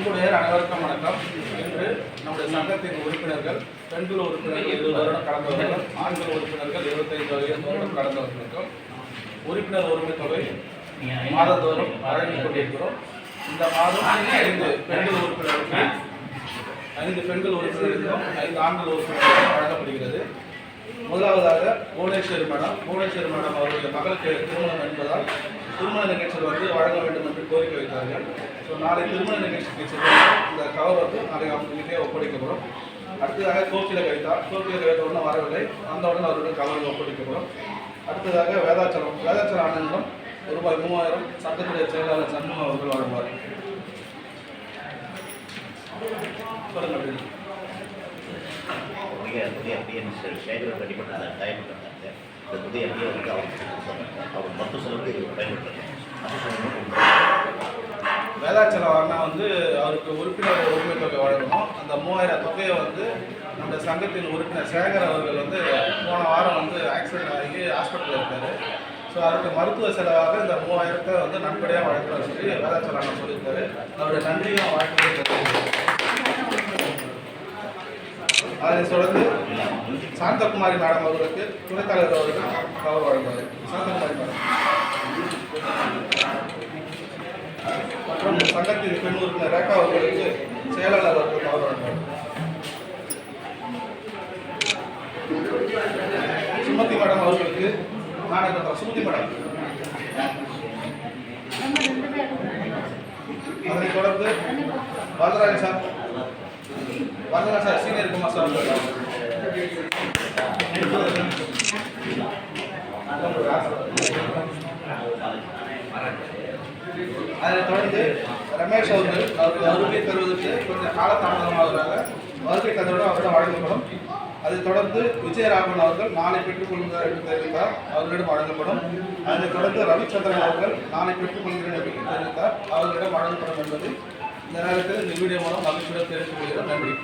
அன்புடைய அனைவருக்கும் வணக்கம். இன்று நம்முடைய சங்கத்தின் உறுப்பினர்கள் பெண்கள் உறுப்பினர்கள் இருபது வருடம் கடந்தவர்களும் ஆண்கள் உறுப்பினர்கள் இருபத்தைந்து வருடம் கடந்தவர்களுக்கும் உறுப்பினர் உரிமை தொகை மாதந்தோறும் வழங்கிக் கொண்டிருக்கிறோம். இந்த மாதம் ஐந்து பெண்கள் உறுப்பினர்களுக்கு ஐந்து பெண்கள் உறுப்பினர்களுக்கும் ஐந்து ஆண்கள் உறுப்பினர்களுக்கும் வழங்கப்படுகிறது. முதலாவதாக புவனேஸ்வரி மேடம். புவனேஸ்வரி மேடம் அவருடைய மகளுக்கு திருமணம் என்பதால் திருமண நிகழ்ச்சியில் வந்து வழங்க வேண்டும் என்று கோரிக்கை வைத்தார்கள். ஸோ நாளை திருமண நிகழ்ச்சிக்கு சென்று இந்த கவர் வந்து நாளை அவங்ககிட்டே ஒப்படைக்கப்படும் அடுத்ததாக கோகில கவிதா. கோகில கவிதா ஒன்றும் வரவில்லை. அந்த உடனே அவருடைய கவரில் ஒப்படைக்கப்படும் அடுத்ததாக வேதாச்சலம். வேதாச்சலம் ஆனந்தம். ரூபாய் மூவாயிரம். சட்டத்துடைய செயலாளர் சண்முகம் அவர்கள் வழங்குவார் சொல்லுங்கள் புதிய புதிய அப்படியே மிஸ்டர் சேகர் அடிப்பட்ட இந்த புதிய அப்படியே வந்து அவர் சொன்னாங்க மருத்துவ செலவுக்கு பயன்படுத்தாங்க வேதாச்சலம் அண்ணா வந்து அவருக்கு உறுப்பினர் உரிமை தொகை வழங்கணும். அந்த மூவாயிரம் தொகையை வந்து நம்ம சங்கத்தின் உறுப்பினர் சேகர் அவர்கள் வந்து போன வாரம் வந்து ஆக்சிடென்ட் ஆகி ஹாஸ்பிட்டலில் இருக்காரு. ஸோ அவருக்கு மருத்துவ செலவாக இந்த மூவாயிரத்தை வந்து நன்கொடையாக வழங்குறோம் சொல்லி வேதாச்சலம் அண்ணா சொல்லியிருக்காரு. அவருடைய நன்றியும் வாழ்க்கை அதை தொடர்ந்து சாந்தகுமாரி மேடம் அவர்களுக்கு துணைத் தலைவர் அவர்கள் கவர் வழங்குவார். சாந்தகுமாரி மேடம். சங்கத்தின் பெண் உறுப்பினர் ரேகா அவர்களுக்கு செயலாளர் அவர்கள் கவர் சுமதி மேடம் அவர்களுக்கு நாடகம் சுமதி மேடம். அதனைத் தொடர்ந்து Varadarajan sir Varadarajan sir senior Kumar sir அதனைத் தொடர்ந்து ரமேஷ் அவர்கள் அவர்கள் வருகை தருவதற்கு கொஞ்சம் காலதாமதமாகிறாங்க வருகை தந்தோடு அவரிடம் வழங்கப்படும். அதைத் தொடர்ந்து விஜயராகவன் அவர்கள் நாளை பெற்றுக்கொள்கிறார் என்று தெரிவித்தார். அவர்களிடம் வழங்கப்படும். அதைத் தொடர்ந்து ரவிச்சந்திரன் அவர்கள் நாளை பெற்றுக்கொள்கிறேன் என்று தெரிவித்தார். அவர்களிடம் வழங்கப்படும் என்பது இந்த நேரத்தில் இந்த வீடியோ மூலம் மகிழ்ச்சியுடன் தெரிவித்துக் கொள்கிறோம் நன்றி.